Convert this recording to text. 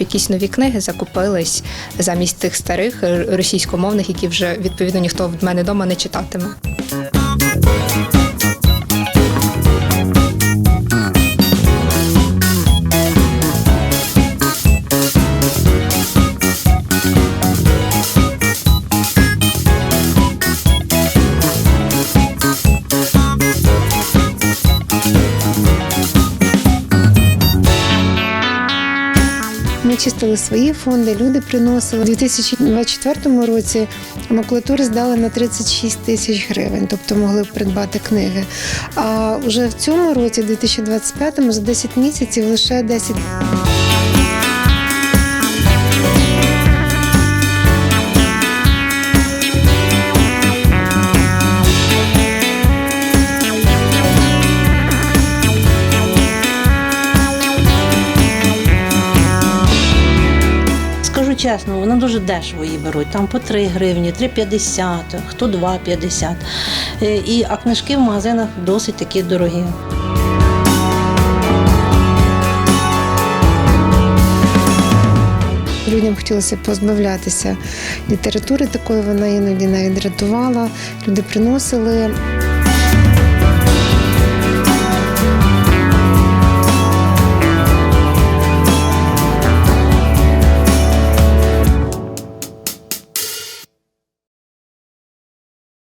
якісь нові книги закупились замість тих старих е, російськомовних, які вже відповідно ніхто в мене вдома не читатиме. Ми чистили свої фонди, люди приносили. У 2024 році макулатури здали на 36 тисяч гривень, тобто могли придбати книги. А вже в цьому році, 2025, за 10 місяців лише 10 чесно, вона дуже дешево її беруть. Там по 3 гривні, 3,50, хто 2,50. Е, І, а книжки в магазинах досить такі дорогі. Людям хотілося позбавлятися літератури такої, вона іноді навіть дратувала. Люди приносили.